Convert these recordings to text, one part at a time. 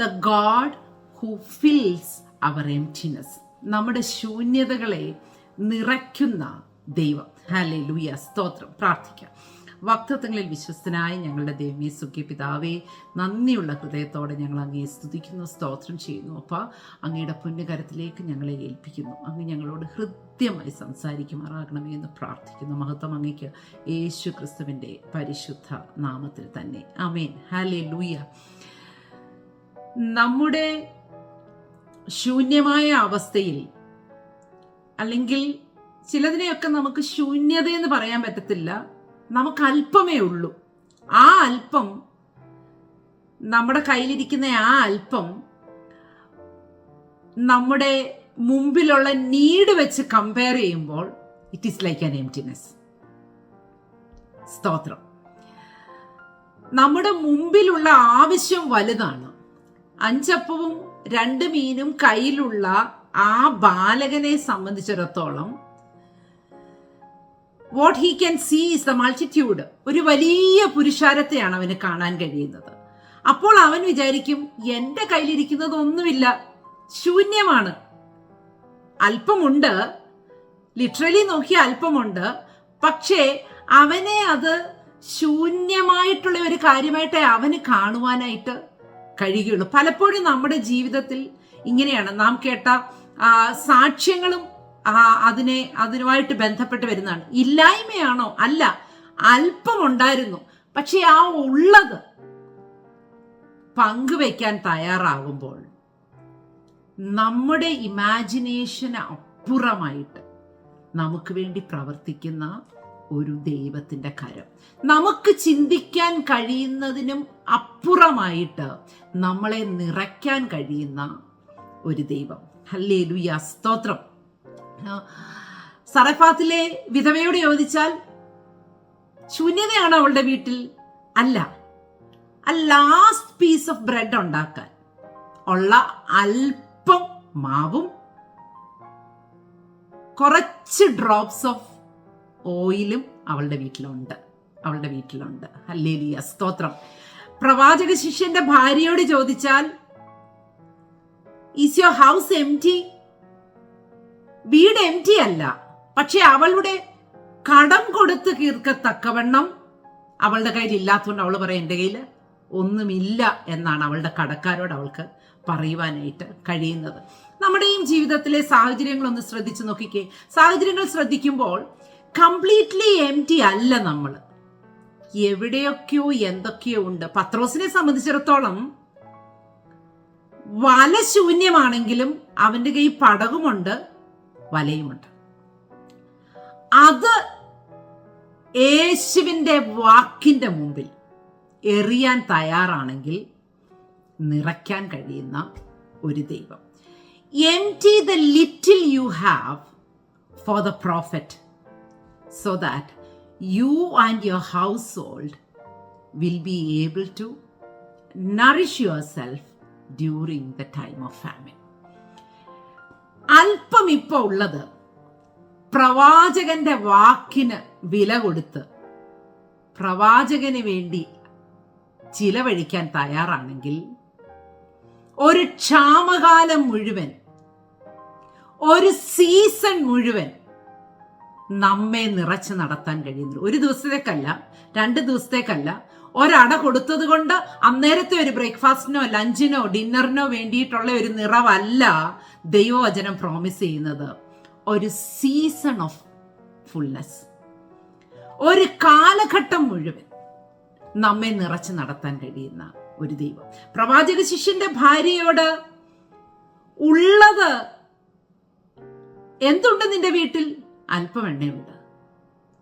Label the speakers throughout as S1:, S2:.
S1: The God who fills our emptiness നമ്മുടെ ശൂന്യതകളെ നിറയ്ക്കുന്ന ദൈവം. ഹാലേ ലൂയ സ്തോത്രം. പ്രാർത്ഥിക്കാം. വക്തത്വങ്ങളിൽ വിശ്വസ്തനായ ഞങ്ങളുടെ ദേവിയെ സുഖ്യ പിതാവേ നന്ദിയുള്ള ഹൃദയത്തോടെ ഞങ്ങൾ അങ്ങയെ സ്തുതിക്കുന്നു സ്തോത്രം ചെയ്യുന്നു. അപ്പോൾ അങ്ങയുടെ പുണ്യകരത്തിലേക്ക് ഞങ്ങളെ ഏൽപ്പിക്കുന്നു. അങ്ങ് ഞങ്ങളോട് ഹൃദ്യമായി സംസാരിക്കുമാറാകണമേ എന്ന് പ്രാർത്ഥിക്കുന്നു. മഹത്വം അങ്ങയ്ക്ക് യേശു ക്രിസ്തുവിന്റെ പരിശുദ്ധ നാമത്തിൽ തന്നെ. അമേൻ ഹാലേ ലൂയ നമ്മുടെ ശൂന്യമായ അവസ്ഥയിൽ അല്ലെങ്കിൽ ചിലതിനെയൊക്കെ നമുക്ക് ശൂന്യത എന്ന് പറയാൻ പറ്റത്തില്ല. നമുക്ക് അല്പമേ ഉള്ളൂ. ആ അല്പം നമ്മുടെ കയ്യിലിരിക്കുന്ന ആ അല്പം നമ്മുടെ മുമ്പിലുള്ള നീഡ് വെച്ച് കമ്പയർ ചെയ്യുമ്പോൾ it is like an emptiness സ്തോത്രം. നമ്മുടെ മുമ്പിലുള്ള ആവശ്യം വലുതാണ്. അഞ്ചപ്പവും രണ്ട് മീനും കയ്യിലുള്ള ആ ബാലകനെ സംബന്ധിച്ചിടത്തോളം what he can see is the multitude ഒരു വലിയ പുരുഷാരത്തെയാണ് അവന് കാണാൻ കഴിയുന്നത്. അപ്പോൾ അവൻ വിചാരിക്കും എന്റെ കയ്യിലിരിക്കുന്നത് ഒന്നുമില്ല ശൂന്യമാണ്. അല്പമുണ്ട്. ലിറ്ററലി നോക്കി അല്പമുണ്ട്. പക്ഷേ അവനെ അത് ശൂന്യമായിട്ടുള്ള ഒരു കാര്യമായിട്ടേ അവന് കാണുവാനായിട്ട് കഴിയുകയുള്ളൂ. പലപ്പോഴും നമ്മുടെ ജീവിതത്തിൽ ഇങ്ങനെയാണ്. നാം കേട്ട സാക്ഷ്യങ്ങളും അതിനെ അതിനുമായിട്ട് ബന്ധപ്പെട്ട് വരുന്നതാണ്. ഇല്ലായ്മയാണോ? അല്ല. അല്പം ഉണ്ടായിരുന്നു പക്ഷെ ആ ഉള്ളത് പങ്കുവെക്കാൻ തയ്യാറാകുമ്പോൾ നമ്മുടെ ഇമാജിനേഷന് അപ്പുറമായിട്ട് നമുക്ക് വേണ്ടി പ്രവർത്തിക്കുന്ന ഒരു ദൈവത്തിന്റെ കരം. നമുക്ക് ചിന്തിക്കാൻ കഴിയുന്നതിനും അപ്പുറമായിട്ട് നമ്മളെ നിറയ്ക്കാൻ കഴിയുന്ന ഒരു ദൈവം. ഹല്ലേ ലുയ സ്തോത്രം സറഫാത്തിലെ വിധവയോട് ചോദിച്ചാൽ ശൂന്യതയാണ് അവളുടെ വീട്ടിൽ? അല്ല. ലാസ്റ്റ് പീസ് ഓഫ് ബ്രെഡ് ഉണ്ടാക്കാൻ ഉള്ള അല്പം മാവും കുറച്ച് ഡ്രോപ്സ് ഓഫ് ഓയിലും അവളുടെ വീട്ടിലുണ്ട്. അവളുടെ വീട്ടിലുണ്ട്. ഹല്ലേലിയ. സ്തോത്രം. പ്രവാചക ശിഷ്യന്റെ ഭാര്യയോട് ചോദിച്ചാൽ is your house empty വീട് എം ടി അല്ല. പക്ഷെ അവളുടെ കടം കൊടുത്ത് തീർക്കത്തക്കവണ്ണം അവളുടെ കയ്യിൽ ഇല്ലാത്തതുകൊണ്ട് അവൾ പറയും എന്റെ കയ്യിൽ ഒന്നുമില്ല എന്നാണ് അവളുടെ കടക്കാരോട് അവൾക്ക് പറയുവാനായിട്ട് കഴിയുന്നത്. നമ്മുടെയും ജീവിതത്തിലെ സാഹചര്യങ്ങളൊന്ന് ശ്രദ്ധിച്ചു നോക്കിക്കേ. സാഹചര്യങ്ങൾ ശ്രദ്ധിക്കുമ്പോൾ കംപ്ലീറ്റ്ലി എം ടി അല്ല നമ്മൾ എവിടെയൊക്കെയോ എന്തൊക്കെയോ ഉണ്ട്. പത്രോസിനെ സംബന്ധിച്ചിടത്തോളം വല ശൂന്യമാണെങ്കിലും അവന്റെ കൈ പടകുമുണ്ട് വലയുമുണ്ട്. അത് യേശുവിന്റെ വാക്കിന്റെ മുമ്പിൽ എറിയാൻ തയ്യാറാണെങ്കിൽ നിറയ്ക്കാൻ കഴിയുന്ന ഒരു ദൈവം. Empty the little you have for the prophet so that you and your household will be able to nourish yourself during the time of famine. അല്പം ഇപ്പോൾ ഉള്ളത് പ്രവാചകന്റെ വാക്കിന് വില കൊടുത്ത് പ്രവാചകന് വേണ്ടി ചിലവഴിക്കാൻ തയ്യാറാണെങ്കിൽ ഒരു ക്ഷാമകാലം മുഴുവൻ ഒരു സീസൺ മുഴുവൻ നമ്മെ നിറച്ച് നടത്താൻ കഴിയുന്നു ഒരു ദിവസത്തേക്കല്ല രണ്ട് ദിവസത്തേക്കല്ല. ഒരട കൊടുത്തത് കൊണ്ട് അന്നേരത്തെ ഒരു ബ്രേക്ക്ഫാസ്റ്റിനോ ലഞ്ചിനോ ഡിന്നറിനോ വേണ്ടിയിട്ടുള്ള ഒരു നിറവല്ല ദൈവവചനം പ്രോമിസ് ചെയ്യുന്നത്. ഒരു സീസൺ ഓഫ് ഫുൾനെസ് ഒരു കാലഘട്ടം മുഴുവൻ നമ്മെ നിറച്ച് നടത്താൻ കഴിയുന്ന ഒരു ദൈവം. പ്രവാചക ശിഷ്യന്റെ ഭാര്യയോട് ഉള്ളത് എന്തുണ്ട് നിന്റെ വീട്ടിൽ? അല്പം എണ്ണയുണ്ട്.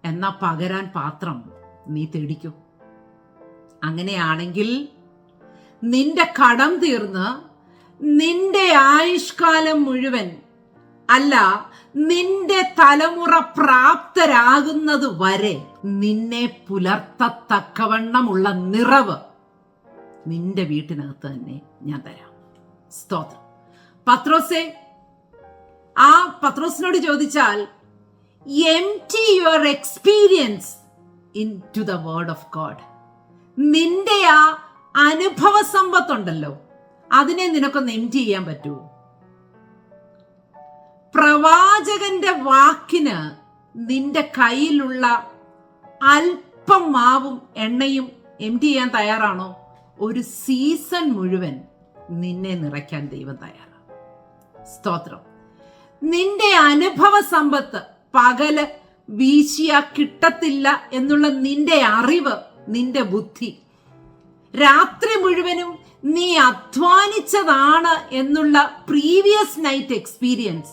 S1: എന്നാ പകരാൻ പാത്രം നീ തേടിക്കൂ. അങ്ങനെയാണെങ്കിൽ നിന്റെ കടം തീർന്ന് നിന്റെ ആയുഷ്കാലം മുഴുവൻ അല്ല നിന്റെ തലമുറ പ്രാപ്തരാകുന്നത് വരെ നിന്നെ പുലർത്തത്തക്കവണ്ണമുള്ള നിറവ് നിന്റെ വീട്ടിനകത്ത് തന്നെ ഞാൻ തരാം. സ്തോത്രം. പത്രോസെ ആ പത്രോസിനോട് ചോദിച്ചാൽ empty your experience into the word of God നിന്റെ ആ അനുഭവ സമ്പത്തുണ്ടല്ലോ. അതിനെ നിനക്കൊന്ന് എം ചെയ്യാൻ പറ്റുമോ പ്രവാചകന്റെ വാക്കിന് നിന്റെ കയ്യിലുള്ള അല്പം മാവും എണ്ണയും എം ചെയ്യാൻ തയ്യാറാണോ? ഒരു സീസൺ മുഴുവൻ നിന്നെ നിറയ്ക്കാൻ ദൈവം തയ്യാറാണ്. സ്തോത്രം. നിന്റെ അനുഭവ സമ്പത്ത് പകൽ വീശിയ കിട്ടത്തില്ല എന്നുള്ള നിന്റെ അറിവ് നിന്റെ ബുദ്ധി. രാത്രി മുഴുവനും നീ അധ്വാനിച്ചതാണ് എന്നുള്ള പ്രീവിയസ് നൈറ്റ് എക്സ്പീരിയൻസ്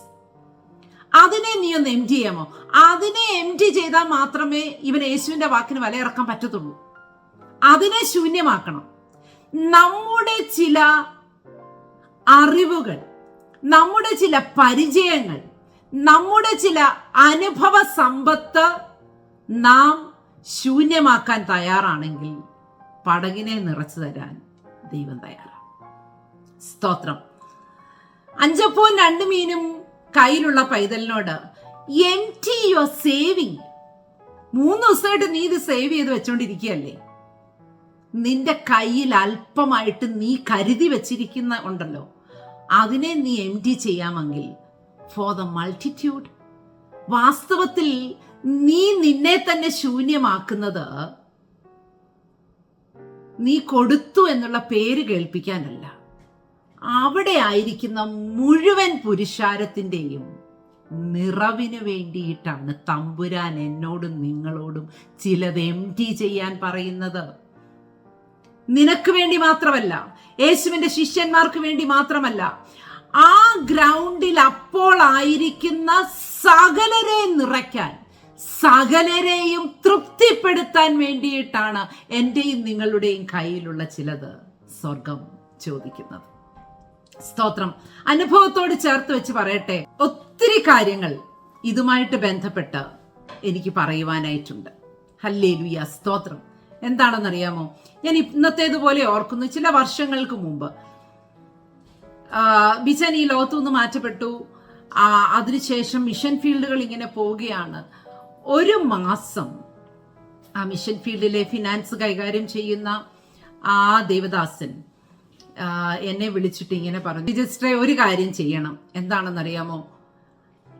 S1: അതിനെ നീ ഒന്ന് എം ടി ചെയ്യാമോ? അതിനെ എം ടി ചെയ്താൽ മാത്രമേ ഇവൻ യേശുവിന്റെ വാക്കിന് വിലയിറക്കാൻ പറ്റത്തുള്ളൂ. അതിനെ ശൂന്യമാക്കണം. നമ്മുടെ ചില അറിവുകൾ നമ്മുടെ ചില പരിചയങ്ങൾ നമ്മുടെ ചില അനുഭവ സമ്പത്ത് നാം ശൂന്യമാക്കാൻ തയ്യാറാണെങ്കിൽ പടകിനെ നിറച്ചു തരാൻ ദൈവം തയ്യാറാണ്. സ്തോത്രം. അഞ്ചപ്പോ രണ്ട് മീനും കയ്യിലുള്ള പൈതലിനോട് എം ടി യുവർ സേവിങ്. മൂന്ന് ദിവസമായിട്ട് നീ ഇത് സേവ് ചെയ്ത് വെച്ചോണ്ടിരിക്കുകയല്ലേ? നിന്റെ കയ്യിൽ അല്പമായിട്ട് നീ കരുതി വെച്ചിരിക്കുന്ന ഉണ്ടല്ലോ. അതിനെ നീ എം ടി ചെയ്യാമെങ്കിൽ ഫോർ ദ മൾട്ടിറ്റ്യൂഡ് വാസ്തവത്തിൽ നീ നിന്നെ തന്നെ ശൂന്യമാക്കുന്നത് നീ കൊടുത്തു എന്നുള്ള പേര് കേൾപ്പിക്കാനല്ല. അവിടെ ആയിരിക്കുന്ന മുഴുവൻ പുരുഷാരത്തിന്റെയും നിറവിന് വേണ്ടിയിട്ടാണ് തമ്പുരാൻ എന്നോടും നിങ്ങളോടും ചിലത് എം ടി ചെയ്യാൻ പറയുന്നത്. നിനക്ക് വേണ്ടി മാത്രമല്ല യേശുവിന്റെ ശിഷ്യന്മാർക്ക് വേണ്ടി മാത്രമല്ല ആ ഗ്രൗണ്ടിൽ അപ്പോൾ ആയിരിക്കുന്ന സകലരെ നിറയ്ക്കാൻ സകലരെയും തൃപ്തിപ്പെടുത്താൻ വേണ്ടിയിട്ടാണ് എന്റെയും നിങ്ങളുടെയും കയ്യിലുള്ള ചിലത്. സ്വർഗം ചോദിക്കുന്നത്. സ്തോത്രം. അനുഭവത്തോട് ചേർത്ത് വെച്ച് പറയട്ടെ. ഒത്തിരി കാര്യങ്ങൾ ഇതുമായിട്ട് ബന്ധപ്പെട്ട് എനിക്ക് പറയുവാനായിട്ടുണ്ട്. ഹല്ലേ ലുയ സ്തോത്രം. എന്താണെന്നറിയാമോ? ഞാൻ ഇന്നത്തേതുപോലെ ഓർക്കുന്നു. ചില വർഷങ്ങൾക്ക് മുമ്പ് ബിജൻ ഈ ലോകത്തു നിന്ന് മാറ്റപ്പെട്ടു അതിനുശേഷം മിഷൻ ഫീൽഡുകൾ ഇങ്ങനെ പോവുകയാണ്. ഒരു മാസം ആ മിഷൻ ഫീൽഡിലെ ഫിനാൻസ് കൈകാര്യം ചെയ്യുന്ന ആ ദേവദാസൻ എന്നെ വിളിച്ചിട്ട് ഇങ്ങനെ പറഞ്ഞു. രജിസ്റ്ററെ ഒരു കാര്യം ചെയ്യണം. എന്താണെന്നറിയാമോ?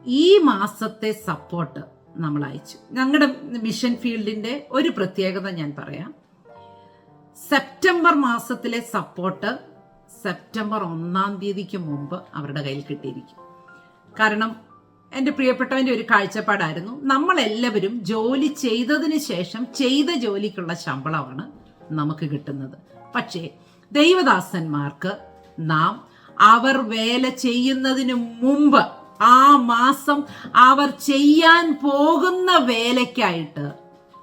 S1: ഈ മാസത്തെ സപ്പോർട്ട് നമ്മൾ അയച്ചു. ഞങ്ങളുടെ മിഷൻ ഫീൽഡിന്റെ ഒരു പ്രത്യേകത ഞാൻ പറയാം. സെപ്റ്റംബർ മാസത്തിലെ സപ്പോർട്ട് സെപ്റ്റംബർ ഒന്നാം തീയതിക്ക് മുമ്പ് അവരുടെ കയ്യിൽ കിട്ടിയിരിക്കും. കാരണം എന്റെ പ്രിയപ്പെട്ടവന്റെ ഒരു കാഴ്ചപ്പാടായിരുന്നു നമ്മളെല്ലാവരും ജോലി ചെയ്തതിന് ശേഷം ചെയ്ത ജോലിക്കുള്ള ശമ്പളമാണ് നമുക്ക് കിട്ടുന്നത്. പക്ഷേ ദൈവദാസന്മാർക്ക് നാം അവർ വേല ചെയ്യുന്നതിന് മുമ്പ് ആ മാസം അവർ ചെയ്യാൻ പോകുന്ന വേലയ്ക്കായിട്ട്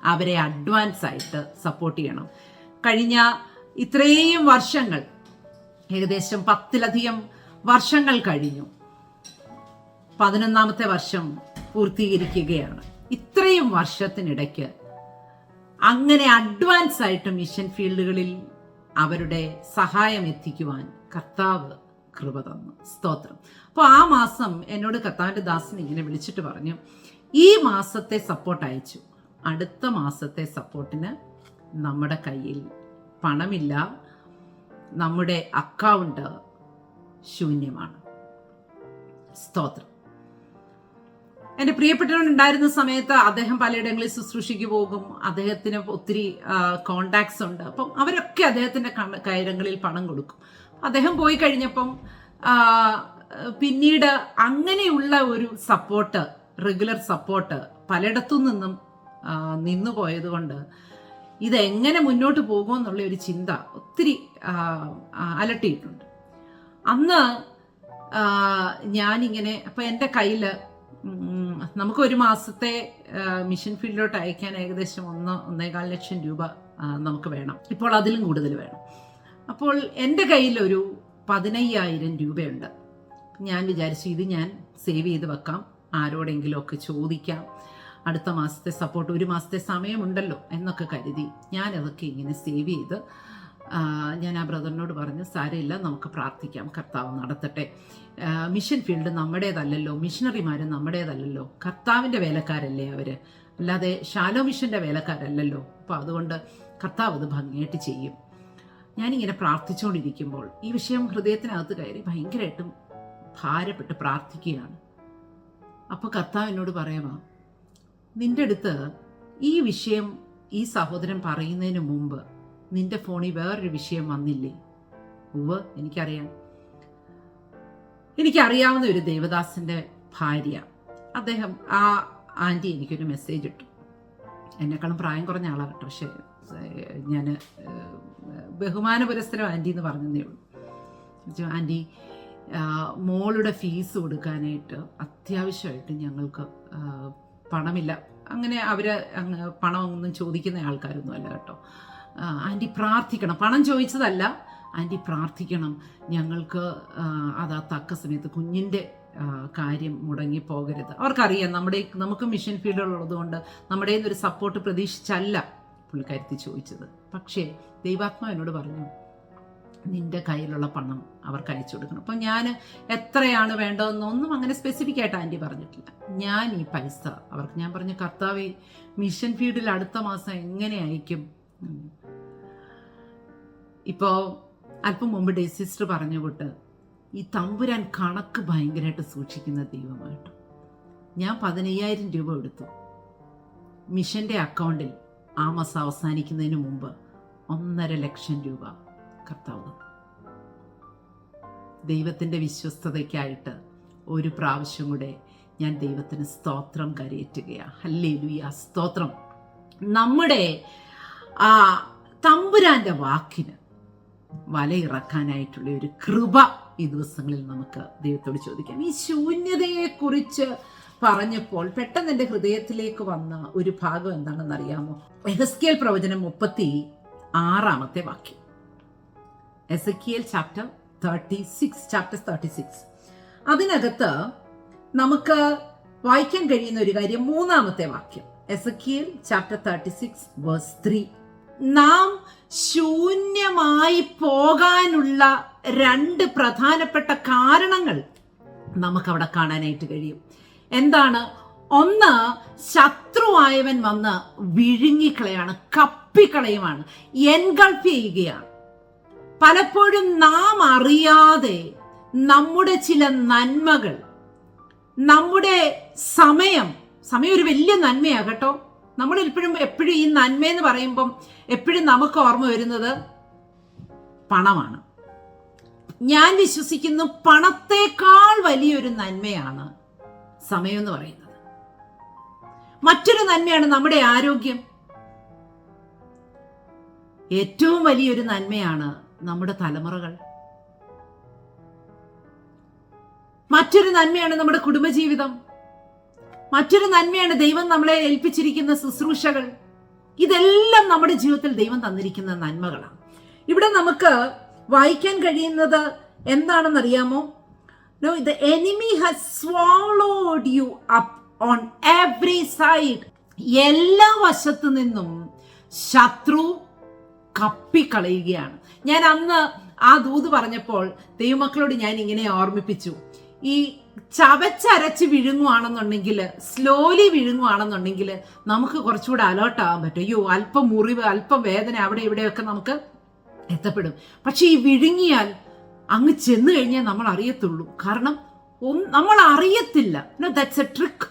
S1: അവരെ അഡ്വാൻസ് ആയിട്ട് സപ്പോർട്ട് ചെയ്യണം. കഴിഞ്ഞ ഇത്രയും വർഷങ്ങൾ ഏകദേശം പത്തിലധികം വർഷങ്ങൾ കഴിഞ്ഞു. പതിനൊന്നാമത്തെ വർഷം പൂർത്തീകരിക്കുകയാണ്. ഇത്രയും വർഷത്തിനിടയ്ക്ക് അങ്ങനെ അഡ്വാൻസ് ആയിട്ട് മിഷൻ ഫീൽഡുകളിൽ അവരുടെ സഹായം എത്തിക്കുവാൻ കർത്താവ് കൃപ തന്നു. സ്തോത്രം. അപ്പോൾ ആ മാസം എന്നോട് കർത്താവിന്റെ ദാസൻ ഇങ്ങനെ വിളിച്ചിട്ട് പറഞ്ഞു ഈ മാസത്തെ സപ്പോർട്ട് അയച്ചു. അടുത്ത മാസത്തെ സപ്പോർട്ടിന് നമ്മുടെ കയ്യിൽ പണമില്ല. നമ്മുടെ അക്കൗണ്ട് ശൂന്യമാണ്. സ്തോത്രം. എന്റെ പ്രിയപ്പെട്ടവൻ ഉണ്ടായിരുന്ന സമയത്ത് അദ്ദേഹം പലയിടങ്ങളിൽ ശുശ്രൂഷയ്ക്ക് പോകും. അദ്ദേഹത്തിന് ഒത്തിരി കോണ്ടാക്ട്സ് ഉണ്ട്. അപ്പം അവരൊക്കെ അദ്ദേഹത്തിന്റെ കൈരങ്ങളിൽ പണം കൊടുക്കും. അദ്ദേഹം പോയി കഴിഞ്ഞപ്പം പിന്നീട് അങ്ങനെയുള്ള ഒരു സപ്പോർട്ട് റെഗുലർ സപ്പോർട്ട് പലയിടത്തു നിന്നും നിന്നു പോയതുകൊണ്ട് ഇതെങ്ങനെ മുന്നോട്ട് പോകുമെന്നുള്ള ഒരു ചിന്ത ഒത്തിരി അലട്ടിയിട്ടുണ്ട്. അന്ന് ഞാനിങ്ങനെ അപ്പം എന്റെ കയ്യിൽ നമുക്ക് ഒരു മാസത്തെ മിഷൻ ഫീൽഡിലോട്ട് അയക്കാൻ ഏകദേശം ഒന്ന് ഒന്നേകാൽ ലക്ഷം രൂപ നമുക്ക് വേണം. ഇപ്പോൾ അതിലും കൂടുതൽ വേണം. അപ്പോൾ എന്റെ കയ്യിൽ ഒരു പതിനയ്യായിരം രൂപയുണ്ട്. ഞാൻ വിചാരിച്ചു ഇത് ഞാൻ സേവ് ചെയ്ത് വെക്കാം. ആരോടെങ്കിലും ഒക്കെ ചോദിക്കാം. അടുത്ത മാസത്തെ സപ്പോർട്ട് ഒരു മാസത്തെ സമയമുണ്ടല്ലോ എന്നൊക്കെ കരുതി ഞാൻ അതൊക്കെ ഇങ്ങനെ സേവ് ചെയ്ത് ഞാൻ ആ ബ്രദറിനോട് പറഞ്ഞു സാരമില്ല നമുക്ക് പ്രാർത്ഥിക്കാം. കർത്താവ് നടത്തട്ടെ. മിഷൻ ഫീൽഡ് നമ്മുടേതല്ലല്ലോ മിഷണറിമാർ നമ്മുടേതല്ലല്ലോ. കർത്താവിന്റെ വേലക്കാരല്ലേ അവർ അല്ലാതെ ഷാലോ മിഷന്റെ വേലക്കാരല്ലല്ലോ. അപ്പോൾ അതുകൊണ്ട് കർത്താവ് അത് ഭംഗിയായിട്ട് ചെയ്യും. ഞാനിങ്ങനെ പ്രാർത്ഥിച്ചുകൊണ്ടിരിക്കുമ്പോൾ ഈ വിഷയം ഹൃദയത്തിനകത്ത് കയറി ഭയങ്കരമായിട്ടും ഭാരപ്പെട്ട് പ്രാർത്ഥിക്കുകയാണ്. അപ്പോൾ കർത്താവ് എന്നോട് പറയാമോ നിന്റെ അടുത്ത് ഈ വിഷയം ഈ സഹോദരൻ പറയുന്നതിന് മുമ്പ് നിന്റെ ഫോണിൽ വേറൊരു വിഷയം വന്നില്ലേ? ഉവ് എനിക്കറിയാം. എനിക്കറിയാവുന്ന ഒരു ദേവദാസിന്റെ ഭാര്യ. അദ്ദേഹം ആ ആന്റി എനിക്കൊരു മെസ്സേജ് ഇട്ടു. എന്നെക്കാളും പ്രായം കുറഞ്ഞ ആളാണ് കേട്ടോ പക്ഷേ ഞാൻ ബഹുമാന പുരസ്സരം ആന്റി എന്ന് പറഞ്ഞതേ ഉള്ളൂ. ആന്റി മോളുടെ ഫീസ് കൊടുക്കാനായിട്ട് അത്യാവശ്യമായിട്ട് ഞങ്ങൾക്ക് പണമില്ല. അങ്ങനെ അവർ പണമൊന്നും ചോദിക്കുന്ന ആൾക്കാരൊന്നും അല്ല കേട്ടോ. ആന്റി പ്രാർത്ഥിക്കണം. പണം ചോദിച്ചതല്ല ആന്റി പ്രാർത്ഥിക്കണം. ഞങ്ങൾക്ക് അത് തക്ക സമയത്ത് കുഞ്ഞിന്റെ കാര്യം മുടങ്ങി പോകരുത് അവർക്കറിയാം നമ്മുടെ നമുക്ക് മിഷൻ ഫീൽഡുള്ളത് കൊണ്ട് നമ്മുടെ ഒരു സപ്പോർട്ട് പ്രതീക്ഷിച്ചല്ല പുള്ളിക്കാരത്തി ചോദിച്ചത്. പക്ഷേ ദൈവാത്മാ എന്നോട് പറഞ്ഞു നിന്റെ കയ്യിലുള്ള പണം അവർക്ക് അയച്ചു കൊടുക്കണം. അപ്പം ഞാൻ എത്രയാണ് വേണ്ടതെന്നൊന്നും അങ്ങനെ സ്പെസിഫിക് ആയിട്ട് ആന്റി പറഞ്ഞിട്ടില്ല. ഞാൻ ഈ പൈസ അവർക്ക് ഞാൻ പറഞ്ഞു കർത്താവ് മിഷൻ ഫീൽഡിൽ അടുത്ത മാസം എങ്ങനെ അയക്കും. ഇപ്പോൾ അല്പം മുമ്പ് ഡേ സിസ്റ്റർ പറഞ്ഞ കൂട്ട് ഈ തമ്പുരാൻ കണക്ക് ഭയങ്കരമായിട്ട് സൂക്ഷിക്കുന്ന ദൈവമായിട്ട്. ഞാൻ പതിനയ്യായിരം രൂപ എടുത്തു. മിഷന്റെ അക്കൗണ്ടിൽ ആ മാസം അവസാനിക്കുന്നതിന് മുമ്പ് ഒന്നര ലക്ഷം രൂപ കർത്താവ്. ദൈവത്തിന്റെ വിശ്വസ്തതയ്ക്കായിട്ട് ഒരു പ്രാവശ്യം കൂടെ ഞാൻ ദൈവത്തിന് സ്തോത്രം കരയേറ്റുകയാണ് ഹല്ലേ ലുയ സ്തോത്രം. നമ്മുടെ ആ തമ്പുരാന്റെ വാക്കിന് വലയിറക്കാനായിട്ടുള്ള ഒരു കൃപ ഈ ദിവസങ്ങളിൽ നമുക്ക് ദൈവത്തോട് ചോദിക്കാം. ഈ ശൂന്യതയെക്കുറിച്ച് പറഞ്ഞപ്പോൾ പെട്ടെന്ന് എന്റെ ഹൃദയത്തിലേക്ക് വന്ന ഒരു ഭാഗം എന്താണെന്ന് അറിയാമോ? എഹസ്കിയൽ പ്രവചനം മുപ്പത്തി ആറാമത്തെ വാക്യം. Ezekiel chapter thirty six chapter thirty six അതിനകത്ത് നമുക്ക് വായിക്കാൻ കഴിയുന്ന ഒരു കാര്യം മൂന്നാമത്തെ വാക്യം. Ezekiel chapter thirty six verse three നാം ശൂന്യമായി പോകാനുള്ള രണ്ട് പ്രധാനപ്പെട്ട കാരണങ്ങൾ നമുക്കവിടെ കാണാനായിട്ട് കഴിയും. എന്താണ്? ഒന്ന് ശത്രുവായവൻ വന്ന് വിഴുങ്ങിക്കളയാണ് കപ്പിക്കളയുമാണ് എൻഗൾഫ് ചെയ്യുകയാണ്. പലപ്പോഴും നാം അറിയാതെ നമ്മുടെ ചില നന്മകൾ നമ്മുടെ സമയം സമയം ഒരു വലിയ നന്മയാണ് കേട്ടോ. നമ്മൾ എപ്പോഴും എപ്പോഴും ഈ നന്മ എന്ന് പറയുമ്പം എപ്പോഴും നമുക്ക് ഓർമ്മ വരുന്നത് പണമാണ്. ഞാൻ വിശ്വസിക്കുന്നു പണത്തേക്കാൾ വലിയൊരു നന്മയാണ് സമയം എന്ന് പറയുന്നത്. മറ്റൊരു നന്മയാണ് നമ്മുടെ ആരോഗ്യം. ഏറ്റവും വലിയൊരു നന്മയാണ് നമ്മുടെ തലമുറകൾ. മറ്റൊരു നന്മയാണ് നമ്മുടെ കുടുംബജീവിതം. മറ്റൊരു നന്മയാണ് ദൈവം നമ്മളെ ഏൽപ്പിച്ചിരിക്കുന്ന ശുശ്രൂഷകൾ. ഇതെല്ലാം നമ്മുടെ ജീവിതത്തിൽ ദൈവം തന്നിരിക്കുന്ന നന്മകളാണ്. ഇവിടെ നമുക്ക് വായിക്കാൻ കഴിയുന്നത് എന്താണെന്നറിയാമോ? No the enemy has swallowed you up on every side എല്ലാ വശത്തു നിന്നും ശത്രു കപ്പിക്കളയുകയാണ്. ഞാൻ അന്ന് ആ ദൂത് പറഞ്ഞപ്പോൾ ദൈവമക്കളോട് ഞാൻ ഇങ്ങനെ ഓർമ്മിപ്പിച്ചു. ഈ ചവച്ചരച്ച് വിഴുങ്ങുവാണെന്നുണ്ടെങ്കിൽ സ്ലോലി വിഴുങ്ങുവാണെന്നുണ്ടെങ്കിൽ നമുക്ക് കുറച്ചുകൂടെ അലേർട്ടാകാൻ പറ്റും. അയ്യോ അല്പം മുറിവ് അല്പം വേദന അവിടെ ഇവിടെയൊക്കെ നമുക്ക് എത്തപ്പെടും. പക്ഷെ ഈ വിഴുങ്ങിയാൽ അങ്ങ് ചെന്ന് കഴിഞ്ഞാൽ നമ്മൾ അറിയത്തുള്ളൂ. കാരണം നമ്മൾ അറിയത്തില്ല. ദാറ്റ്സ് എ ട്രിക്ക്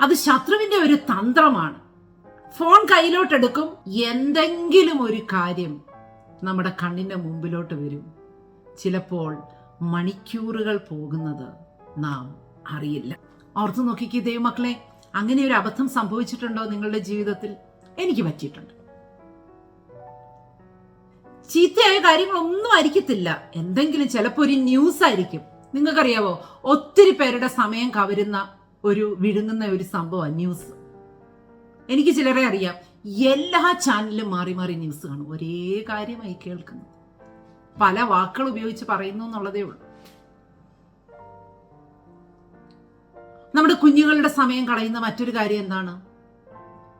S1: അത് ശത്രുവിന്റെ ഒരു തന്ത്രമാണ്. ഫോൺ കയ്യിലോട്ടെടുക്കും എന്തെങ്കിലും ഒരു കാര്യം നമ്മുടെ കണ്ണിന്റെ മുമ്പിലോട്ട് വരും. ചിലപ്പോൾ മണിക്കൂറുകൾ പോകുന്നത് നാം അറിയില്ല. ഓർത്തു നോക്കിക്കേ ദൈവമക്കളെ അങ്ങനെ ഒരു അബദ്ധം സംഭവിച്ചിട്ടുണ്ടോ നിങ്ങളുടെ ജീവിതത്തിൽ? എനിക്ക് പറ്റിയിട്ടുണ്ട്. ചീത്തയായ കാര്യങ്ങളൊന്നും ആയിരിക്കത്തില്ല. എന്തെങ്കിലും ചിലപ്പോൾ ഒരു ന്യൂസ് ആയിരിക്കും. നിങ്ങൾക്കറിയാവോ ഒത്തിരി പേരുടെ സമയം കവരുന്ന ഒരു വിഴുങ്ങുന്ന ഒരു സംഭവമാണ് ന്യൂസ് എനിക്ക് ചിലരെ അറിയാം. എല്ലാ ചാനലും മാറി മാറി ന്യൂസ് കാണും. ഒരേ കാര്യമായി കേൾക്കുന്നു പല വാക്കുകൾ ഉപയോഗിച്ച് പറയുന്നു എന്നുള്ളതേ ഉള്ളൂ. നമ്മുടെ കുഞ്ഞുങ്ങളുടെ സമയം കളയുന്ന മറ്റൊരു കാര്യം എന്താണ്?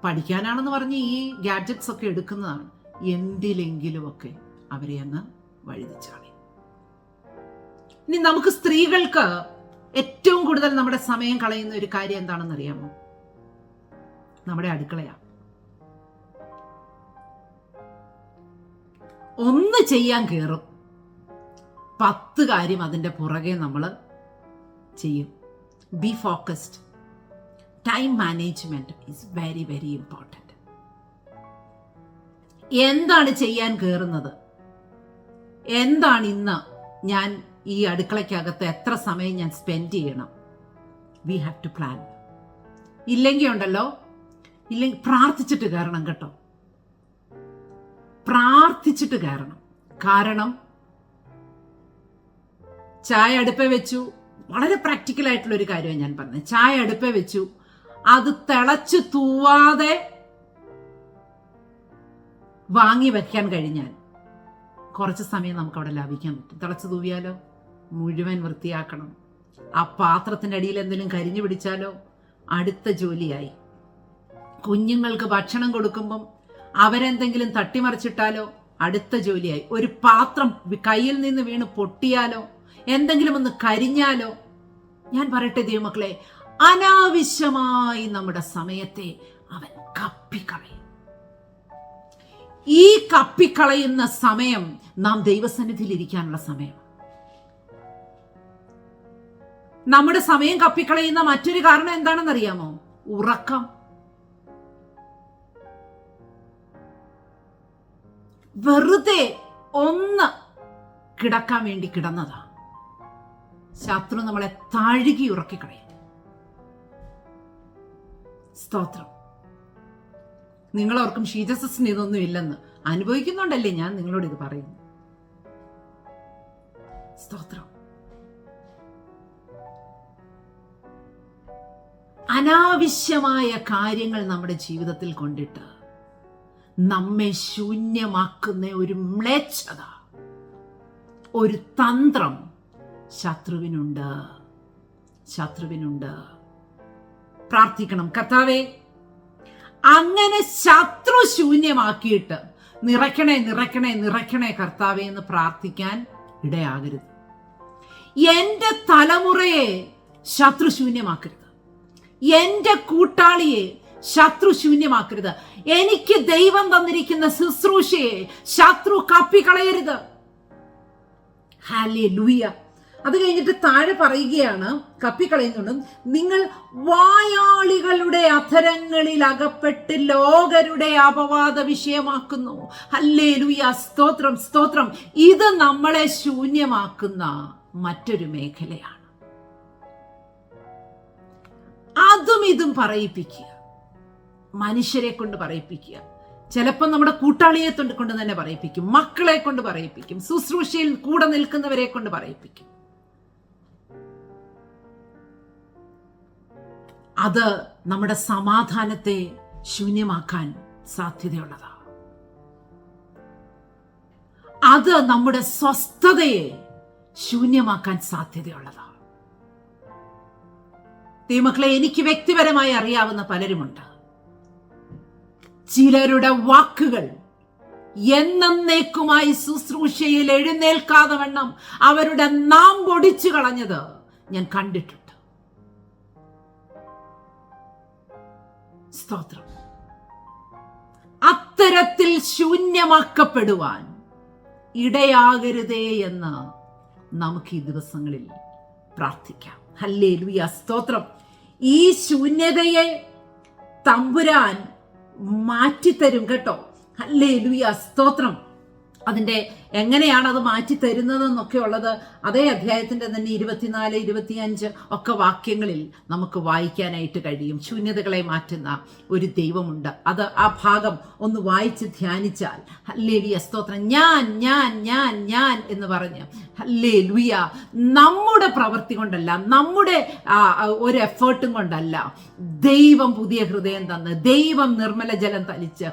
S1: പഠിക്കാനാണെന്ന് പറഞ്ഞ് ഈ ഗാഡ്ജറ്റ്സ് ഒക്കെ എടുക്കുന്നതാണ്. എന്തിലെങ്കിലുമൊക്കെ അവരെ അങ്ങ് വഴിതിച്ചാളി ഇനി നമുക്ക് സ്ത്രീകൾക്ക് ഏറ്റവും കൂടുതൽ നമ്മുടെ സമയം കളയുന്ന ഒരു കാര്യം എന്താണെന്ന് അറിയാമോ നമ്മുടെ അടുക്കളയാ ഒന്ന് ചെയ്യാൻ കയറും പത്ത് കാര്യം അതിന്റെ പുറകെ നമ്മൾ ചെയ്യും. Be focused time management is very very important എന്താണ് ചെയ്യാൻ കയറുന്നത് എന്താണ് ഇന്ന് ഞാൻ ഈ അടുക്കളയ്ക്കകത്ത് എത്ര സമയം ഞാൻ സ്പെൻഡ് ചെയ്യണം? വി ഹാവ് ടു പ്ലാൻ ഇല്ലെങ്കിൽ ഉണ്ടല്ലോ? ഇല്ലെങ്കിൽ പ്രാർത്ഥിച്ചിട്ട് കയറണം കേട്ടോ. പ്രാർത്ഥിച്ചിട്ട് കയറണം. കാരണം ചായ അടുപ്പേ വെച്ചു. വളരെ പ്രാക്ടിക്കൽ ആയിട്ടുള്ള ഒരു കാര്യമാണ് ഞാൻ പറഞ്ഞത്. ചായ അടുപ്പേ വെച്ചു. അത് തിളച്ച് തൂവാതെ വാങ്ങി വെക്കാൻ കഴിഞ്ഞാൽ കുറച്ച് സമയം നമുക്ക് അവിടെ ലാഭിക്കാൻ പറ്റും. തിളച്ച് തൂവിയാലോ? മുഴുവൻ വൃത്തിയാക്കണം. ആ പാത്രത്തിന്റെ അടിയിൽ എന്തെങ്കിലും കരിഞ്ഞു പിടിച്ചാലോ? അടുത്ത ജോലിയായി. കുഞ്ഞുങ്ങൾക്ക് ഭക്ഷണം കൊടുക്കുമ്പം അവരെന്തെങ്കിലും തട്ടിമറിച്ചിട്ടാലോ? അടുത്ത ജോലിയായി. ഒരു പാത്രം കയ്യിൽ നിന്ന് വീണ് പൊട്ടിയാലോ? എന്തെങ്കിലും ഒന്ന് കരിഞ്ഞാലോ? ഞാൻ പറയട്ടെ ദൈവമക്കളെ അനാവശ്യമായി നമ്മുടെ സമയത്തെ അവൻ കപ്പിക്കളയും. ഈ കപ്പിക്കളയുന്ന സമയം നാം ദൈവസന്നിധിയിൽ ഇരിക്കാനുള്ള സമയം. നമ്മുടെ സമയം കപ്പിക്കളയുന്ന മറ്റൊരു കാരണം എന്താണെന്നറിയാമോ? ഉറക്കം. വെറുതെ ഒന്ന് കിടക്കാൻ വേണ്ടി കിടന്നതാ. ശത്രു നമ്മളെ താഴുകി ഉറക്കിക്കളയും. സ്തോത്രം. നിങ്ങളോർക്കും ഷീജസസിന് ഇതൊന്നും ഇല്ലെന്ന് അനുഭവിക്കുന്നുണ്ടല്ലേ ഞാൻ നിങ്ങളോട് ഇത് പറയുന്നു. സ്തോത്രം. അനാവശ്യമായ കാര്യങ്ങൾ നമ്മുടെ ജീവിതത്തിൽ കൊണ്ടിട്ട് നമ്മെ ശൂന്യമാക്കുന്ന ഒരു മ്ലേച്ഛത ഒരു തന്ത്രം ശത്രുവിനുണ്ട്. ശത്രുവിനുണ്ട്. പ്രാർത്ഥിക്കണം. കർത്താവേ അങ്ങനെ ശത്രു ശൂന്യമാക്കിയിട്ട് നിറയ്ക്കണേ നിറയ്ക്കണേ നിറയ്ക്കണേ കർത്താവേ എന്ന് പ്രാർത്ഥിക്കാൻ ഇടയാകരുത്. എന്റെ തലമുറയെ ശത്രു ശൂന്യമാക്കരുത്. എന്റെ കൂട്ടാളിയെ ശത്രു ശൂന്യമാക്കരുത് എനിക്ക് ദൈവം തന്നിരിക്കുന്ന ശുശ്രൂഷയെ ശത്രു കപ്പിക്കളയരുത്. ഹാലേ ലൂയ അത് കഴിഞ്ഞിട്ട് താഴെ പറയുകയാണ് കപ്പിക്കളയുന്നുണ്ട് നിങ്ങൾ വായാളികളുടെ അധരങ്ങളിൽ അകപ്പെട്ട് ലോകരുടെ അപവാദ വിഷയമാക്കുന്നു. അല്ലേ ലൂയ സ്തോത്രം സ്തോത്രം. ഇത് നമ്മളെ ശൂന്യമാക്കുന്ന മറ്റൊരു മേഖലയാണ്. അതും ഇതും പറയിപ്പിക്കുക. മനുഷ്യരെ കൊണ്ട് പറയിപ്പിക്കുക. ചിലപ്പോൾ നമ്മുടെ കൂട്ടാളിയെ കൊണ്ട് തന്നെ പറയിപ്പിക്കും. മക്കളെ കൊണ്ട് പറയിപ്പിക്കും. ശുശ്രൂഷയിൽ കൂടെ നിൽക്കുന്നവരെ കൊണ്ട് പറയിപ്പിക്കും. അത് നമ്മുടെ സമാധാനത്തെ ശൂന്യമാക്കാൻ സാധ്യതയുള്ളതാണ് അത് നമ്മുടെ സ്വസ്ഥതയെ ശൂന്യമാക്കാൻ സാധ്യതയുള്ളതാണ് ദൈവമക്കളെ എനിക്ക് വ്യക്തിപരമായി അറിയാവുന്ന പലരുമുണ്ട്. ചിലരുടെ വാക്കുകൾ എന്നേക്കുമായി ശുശ്രൂഷയിൽ എഴുന്നേൽക്കാതെ വണ്ണം അവരുടെ നാം പൊടിച്ചു കളഞ്ഞത് ഞാൻ കണ്ടിട്ടുണ്ട്. സ്തോത്രം. അത്തരത്തിൽ ശൂന്യമാക്കപ്പെടുവാൻ ഇടയാകരുതേ എന്ന് നമുക്ക് ഈ ദിവസങ്ങളിൽ പ്രാർത്ഥിക്കാം. ഹല്ലേ ലുയ സ്തോത്രം. ഈ ശൂന്യതയെ തമ്പുരാൻ മാറ്റിത്തരും കേട്ടോ. അല്ലേ ലുയ സ്തോത്രം. അതിന്റെ എങ്ങനെയാണ് അത് മാറ്റി തരുന്നതെന്നൊക്കെ ഉള്ളത് അതേ അധ്യായത്തിന്റെ തന്നെ ഇരുപത്തിനാല് ഇരുപത്തിയഞ്ച് ഒക്കെ വാക്യങ്ങളിൽ നമുക്ക് വായിക്കാനായിട്ട് കഴിയും. ശൂന്യതകളെ മാറ്റുന്ന ഒരു ദൈവമുണ്ട്. അത് ആ ഭാഗം ഒന്ന് വായിച്ച് ധ്യാനിച്ചാൽ ഹല്ലേ ലുയ സ്തോത്രം. ഞാൻ ഞാൻ ഞാൻ ഞാൻ എന്ന് പറഞ്ഞ് ഹല്ലേ ലുയ നമ്മുടെ പ്രവൃത്തി കൊണ്ടല്ല നമ്മുടെ ഒരു എഫേർട്ടും കൊണ്ടല്ല ദൈവം പുതിയ ഹൃദയം തന്ന് ദൈവം നിർമ്മല ജലം തലിച്ച്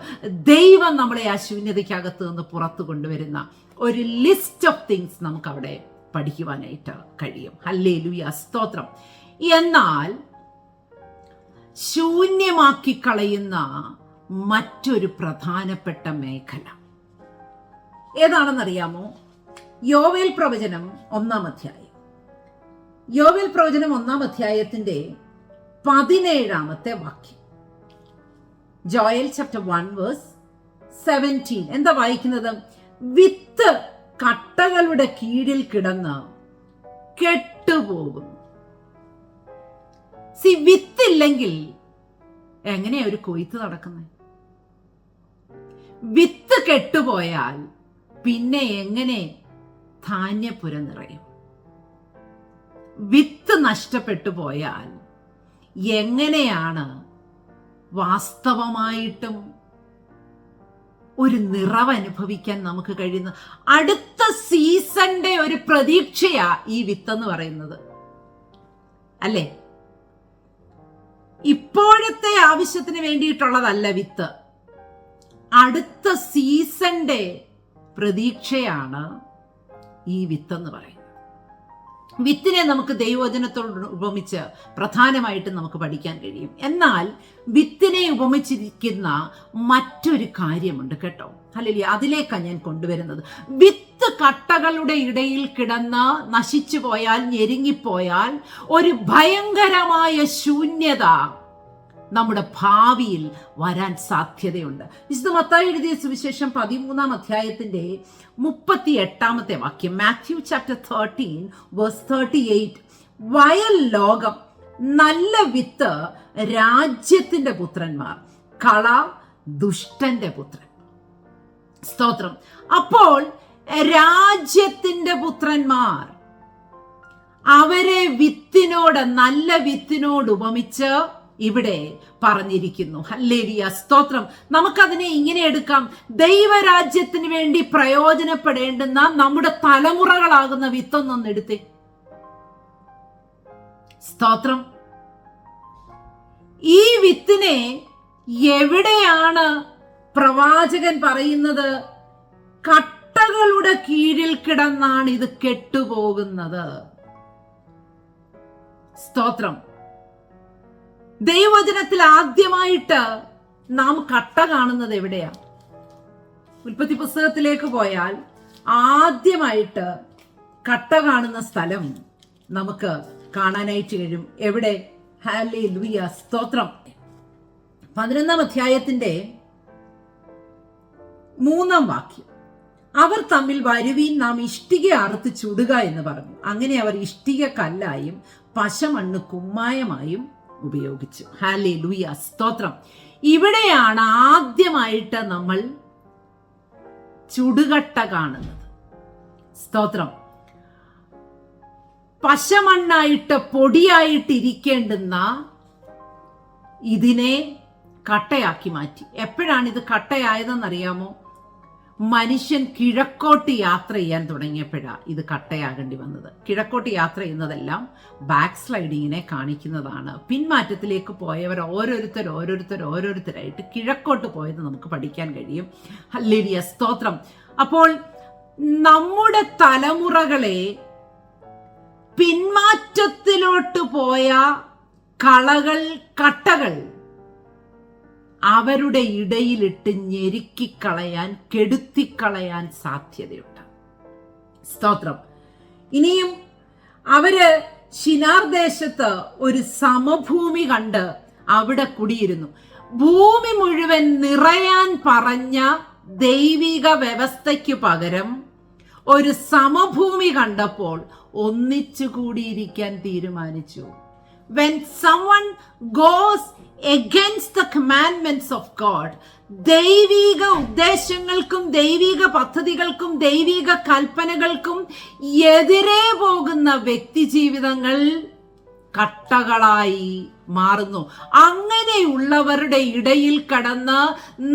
S1: ദൈവം നമ്മളെ ആ ശൂന്യതയ്ക്കകത്ത് നിന്ന് പുറത്തു കൊണ്ടുവരുന്ന ഒരു ലിസ്റ്റ് ഓഫ് തിങ്സ് നമുക്ക് അവിടെ പഠിക്കുവാനായിട്ട് കഴിയും. ഹല്ലേ ലുയ സ്തോത്രം. എന്നാൽ ശൂന്യമാക്കി കളയുന്ന മറ്റൊരു പ്രധാനപ്പെട്ട മേഖല. ഏതാണെന്നറിയാമോ? യോവേൽ പ്രവചനം ഒന്നാം അധ്യായം. യോവേൽ പ്രവചനം ഒന്നാം അധ്യായത്തിന്റെ പതിനേഴാമത്തെ വാക്യം. Joel chapter one verse seventeen എന്താ വായിക്കുന്നത്? വിത്ത് കട്ടകളുടെ കീഴിൽ കിടന്ന് കെട്ടുപോകുന്നു. സി വിത്തില്ലെങ്കിൽ എങ്ങനെയാ ഒരു കൊയ്ത്ത് നടക്കുന്നത് വിത്ത് കെട്ടുപോയാൽ പിന്നെ എങ്ങനെ ധാന്യപുര നിറയും? വിത്ത് നഷ്ടപ്പെട്ടു പോയാൽ എങ്ങനെയാണ് വാസ്തവമായിട്ടും ഒരു നിറവ് അനുഭവിക്കാൻ നമുക്ക് കഴിയുന്ന അടുത്ത സീസണിന്റെ ഒരു പ്രതീക്ഷയാ ഈ വിത്തെന്ന് പറയുന്നത്. അല്ലേ? ഇപ്പോഴത്തെ ആവശ്യത്തിന് വേണ്ടിയിട്ടുള്ളതല്ല വിത്ത്. അടുത്ത സീസണിന്റെ പ്രതീക്ഷയാണ് ഈ വിത്തെന്ന് പറയുന്നത്. വിത്തിനെ നമുക്ക് ദൈവവചനത്തോട് ഉപമിച്ച് പ്രധാനമായിട്ടും നമുക്ക് പഠിക്കാൻ കഴിയും. എന്നാൽ വിത്തിനെ ഉപമിച്ചിരിക്കുന്ന മറ്റൊരു കാര്യമുണ്ട് കേട്ടോ. അല്ലെങ്കിൽ അതിലേക്കാണ് ഞാൻ കൊണ്ടുവരുന്നത്. വിത്ത് കട്ടകളുടെ ഇടയിൽ കിടന്ന് നശിച്ചു പോയാൽ ഞെരുങ്ങിപ്പോയാൽ ഒരു ഭയങ്കരമായ ശൂന്യത നമ്മുടെ ഭാവിയിൽ വരാൻ സാധ്യതയുണ്ട്. വിശുദ്ധ മത്തായി എഴുതിയ സുവിശേഷം പതിമൂന്നാം അധ്യായത്തിന്റെ മുപ്പത്തി എട്ടാമത്തെ വാക്യം Matthew chapter thirteen verse thirty eight വയൽ ലോകം നല്ല വിത്ത് രാജ്യത്തിന്റെ പുത്രന്മാർ കള ദുഷ്ടന്റെ പുത്രൻ. സ്തോത്രം. അപ്പോൾ രാജ്യത്തിന്റെ പുത്രന്മാർ അവരെ വിത്തിനോട് നല്ല വിത്തിനോട് ഉപമിച്ച് ഇവിടെ പറഞ്ഞിരിക്കുന്നു. ഹല്ലേലിയ സ്തോത്രം. നമുക്കതിനെ ഇങ്ങനെ എടുക്കാം. ദൈവരാജ്യത്തിന് വേണ്ടി പ്രയോജനപ്പെടേണ്ടുന്ന നമ്മുടെ തലമുറകളാകുന്ന വിത്തൊന്നൊന്ന് എടുത്തേ. സ്തോത്രം. ഈ വിത്തിനെ എവിടെയാണ് പ്രവാചകൻ പറയുന്നത്? കട്ടകളുടെ കീഴിൽ കിടന്നാണ് ഇത് കെട്ടുപോകുന്നത്. സ്തോത്രം. ദൈവവചനത്തിൽ ആദ്യമായിട്ട് നാം കട്ട കാണുന്നത് എവിടെയാ? ഉൽപ്പത്തി പുസ്തകത്തിലേക്ക് പോയാൽ ആദ്യമായിട്ട് കട്ട കാണുന്ന സ്ഥലം നമുക്ക് കാണാനായിട്ട് കഴിയും. എവിടെ? ഹാലി ലുയ സ്തോത്രം. പതിനൊന്നാം അധ്യായത്തിന്റെ മൂന്നാം വാക്യം. അവർ തമ്മിൽ വരുവീൻ നാം ഇഷ്ടിക അറുത്ത് ചുടുക എന്ന് പറഞ്ഞു. അങ്ങനെ അവർ ഇഷ്ടിക കല്ലായും പശമണ്ണ് കുമ്മായമായും ഉപയോഗിച്ചു. ഹാലേ ലൂയ സ്തോത്രം. ഇവിടെയാണ് ആദ്യമായിട്ട് നമ്മൾ ചുടുകട്ട കാണുന്നത്. സ്തോത്രം. പശമണ്ണായിട്ട് പൊടിയായിട്ട് ഇരിക്കേണ്ടുന്ന ഇതിനെ കട്ടയാക്കി മാറ്റി. എപ്പോഴാണ് ഇത് കട്ടയായതെന്നറിയാമോ? മനുഷ്യൻ കിഴക്കോട്ട് യാത്ര ചെയ്യാൻ തുടങ്ങിയപ്പോഴാണ് ഇത് കട്ടയാകേണ്ടി വന്നത്. കിഴക്കോട്ട് യാത്ര ചെയ്യുന്നതെല്ലാം ബാക്ക് സ്ലൈഡിങ്ങിനെ കാണിക്കുന്നതാണ്. പിന്മാറ്റത്തിലേക്ക് പോയവർ ഓരോരുത്തർ ഓരോരുത്തർ ഓരോരുത്തരായിട്ട് കിഴക്കോട്ട് പോയത് നമുക്ക് പഠിക്കാൻ കഴിയും. ഹല്ലേരിയ സ്തോത്രം. അപ്പോൾ നമ്മുടെ തലമുറകളെ പിന്മാറ്റത്തിലോട്ട് പോയ കളകൾ കട്ടകൾ അവരുടെ ഇടയിലിട്ട് ഞെരുക്കിക്കളയാൻ കെടുത്തിക്കളയാൻ സാധ്യതയുണ്ട്. സ്തോത്രം. ഇനിയും അവർ ശിനാർ ദേശത്ത് ഒരു സമഭൂമി കണ്ട് അവിടെ കുടിയിരുന്നു. ഭൂമി മുഴുവൻ നിറയാൻ പറഞ്ഞ ദൈവിക വ്യവസ്ഥയ്ക്ക് പകരം ഒരു സമഭൂമി കണ്ടപ്പോൾ ഒന്നിച്ചു കൂടിയിരിക്കാൻ തീരുമാനിച്ചു. When someone goes against the commandments of God ദൈവിക ഉദ്ദേശങ്ങൾക്കും ദൈവിക പദ്ധതികൾക്കും ദൈവിക കൽപ്പനകൾക്കും എതിരെ പോകുന്ന വ്യക്തി ജീവിതങ്ങൾ കട്ടകളായി മാറുന്നു. അങ്ങനെയുള്ളവരുടെ ഇടയിൽ കടന്ന്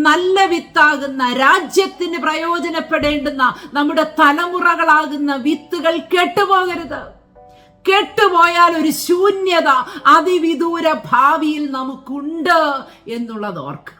S1: നല്ല വിത്താകുന്ന രാജ്യത്തിന് പ്രയോജനപ്പെടേണ്ടുന്ന നമ്മുടെ തലമുറകളാകുന്ന വിത്തുകൾ കെട്ടുപോകരുത്. കെട്ടുപോയാൽ ഒരു ശൂന്യത അതിവിദൂര ഭാവിയിൽ നമുക്കുണ്ട് എന്നുള്ളത് ഓർക്ക്